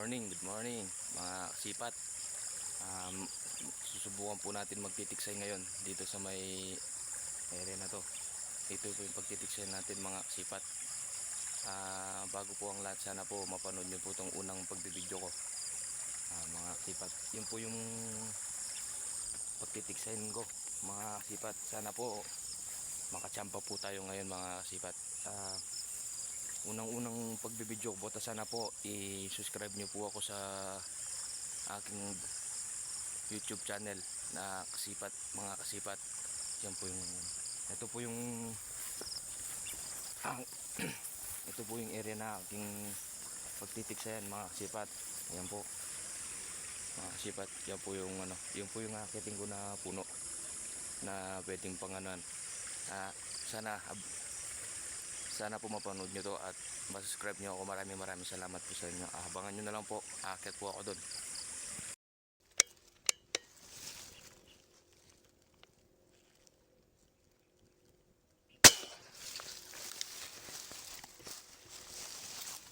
Morning, good morning mga kasipat. Um, susubukan po natin magtitiksay ngayon dito sa may area na to. Ito po yung pagtitiksay natin mga kasipat. Ah, bago po ang lahat, sana po mapanood nyo po itong unang pagbibideo ko. Ah, mga kasipat, yun po yung pagtitiksayin ko mga kasipat. Sana po makachampa po tayo ngayon mga kasipat. Ah, unang-unang pagbibideo ko bota sana po i-subscribe nyo po ako sa aking YouTube channel na kasipat mga kasipat. Yan po yung ito po yung ang ito po yung area na aking pagtitiksayan mga kasipat. Yan po. Mga kasipat yan po yung ano yan po yung akiting ko na puno na pwedeng panganan ah, sana sana po mapanood nyo to at masubscribe nyo ako. Maraming maraming salamat po sa inyo. Abangan nyo na lang po. Akit po ako doon.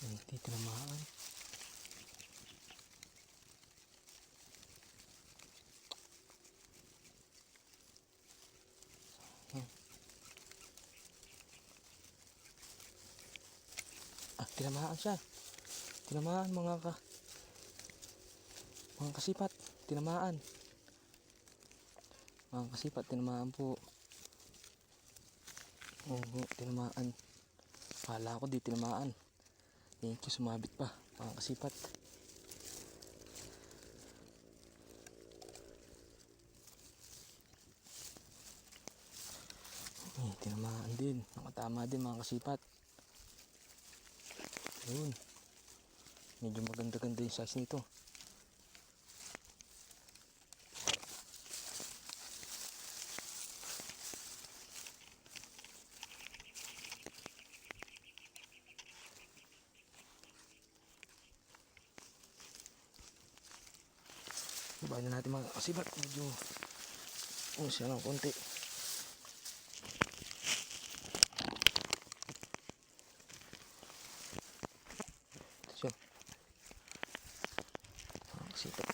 Hindi tinamaan. Ah, tinamaan siya. Tinamaan mga ka mga kasipat, tinamaan. Mga kasipat, tinamaan po. Oo, tinamaan. Kala ko di tinamaan. You, sumabit pa. Mga kasipat. Eh, tinamaan din. Nakatama din mga kasipat. Ayun. Medyo maganda-ganda yung size nito. Ibahin na natin mga kasibat. Medyo ano siya ng konti. Ito siya. Mga kasibat.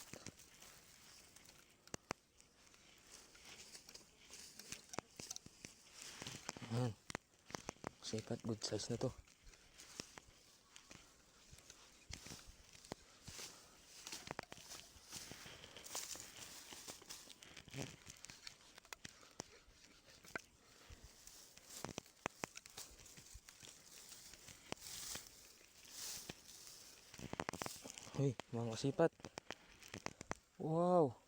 Ayan. Sipat, good size na to. Uy, mga kasipat. Wow.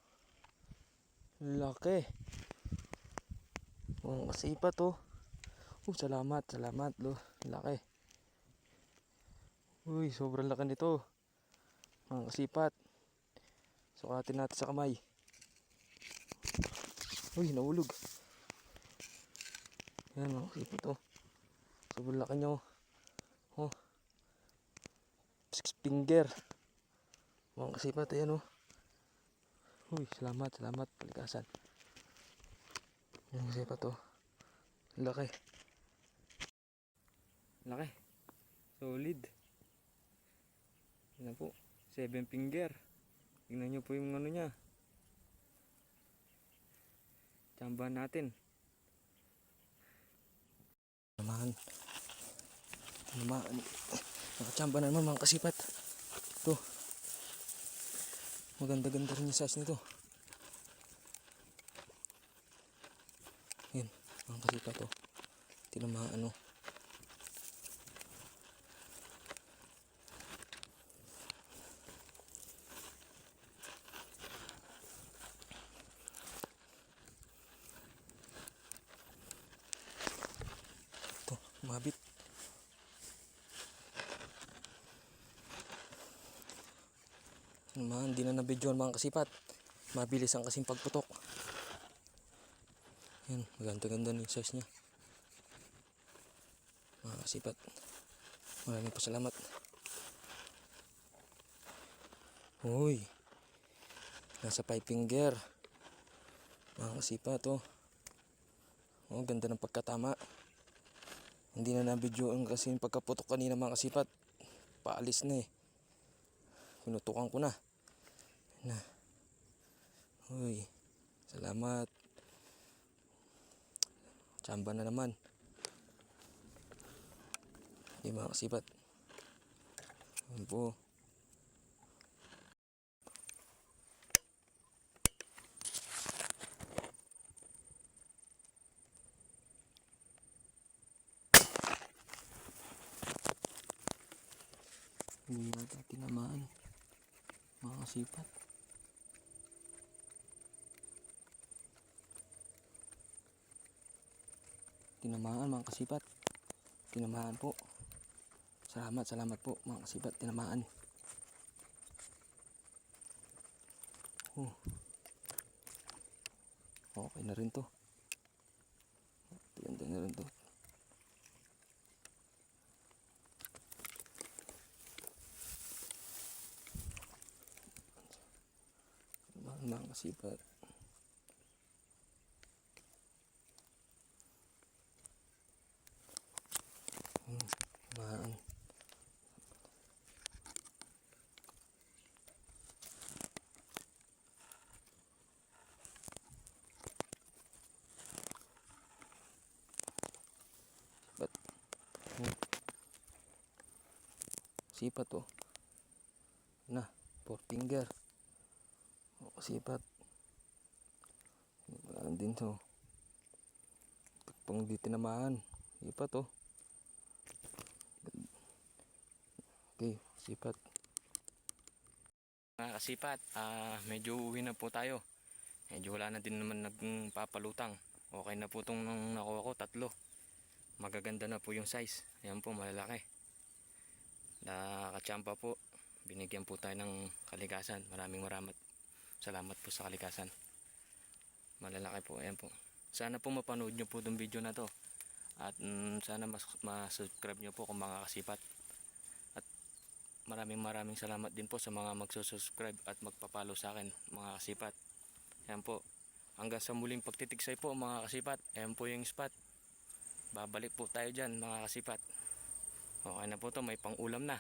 Laki. Mga kasipat oh. Oh, salamat, salamat lo. Laki. Uy, sobrang laki nito. Mga kasipat. Sukatin natin sa kamay. Uy, nahulog. Yan mga kasipat oh. Sobrang laki niya oh. Oh. Six finger. Mga kasipat, ayan oh. Uy, salamat, salamat, palikasan. Mga kasipat oh. Laki. Laki. Solid. Yan po. Seven finger. Tingnan nyo po yung ano niya. Tsambahan natin. Naman. Naman. Nakachamba na naman mga kasipat. Ito. Maganda-ganda rin yung size nito. Yan. Mga kasipat to. Tinamaan ano. Ito, mabit. Naman, hindi na nabidyoan mga kasipat. Mabilis ang kasing pagputok. Yan, maganda-ganda yung size niya. Mga kasipat. Maraming pasalamat. Uy. Nasa five finger. Mga kasipat oh. Oh, ganda ng pagkatama. Hindi na nabidyoan kasi yung pagkaputok kanina mga kasipat. Paalis na eh. Pinutukan ko na. Na. Uy. Salamat. Tsamba na naman. Hindi mga kasipat. Ayan po. Hindi yata tinamaan. Mga kasipat. Tinamaan mga kasipat. Tinamaan po. Salamat, salamat po mga kasipat. Tinamaan. Oh. Okay na rin to. Ganda na rin to. Tinamaan mga kasipat. Hmm, tinamaan. Ba't? Hmm. Sipat oh. Na, four finger. Sipat. Wala din to. Pang di tinamaan. Sipat oh. Okay, sipat. Mga kasipat, ah, medyo uwi na po tayo. Medyo wala na din naman nagpapalutang. Okay na po itong nakuha ko, tatlo. Magaganda na po yung size. Ayan po, malalaki. Nakachampa po. Binigyan po tayo ng kalikasan. Maraming maraming salamat po sa kalikasan. Malalaki po, ayan po. Sana po mapanood nyo po itong video na to. At mm, sana mas, ma-subscribe nyo po kung mga kasipat. At maraming maraming salamat din po sa mga magsusubscribe at magpapalo sa akin mga kasipat. Ayan po. Hanggang sa muling pagtitiksay po mga kasipat. Ayan po yung spot. Babalik po tayo dyan mga kasipat. Okay na po to, may pang ulam na.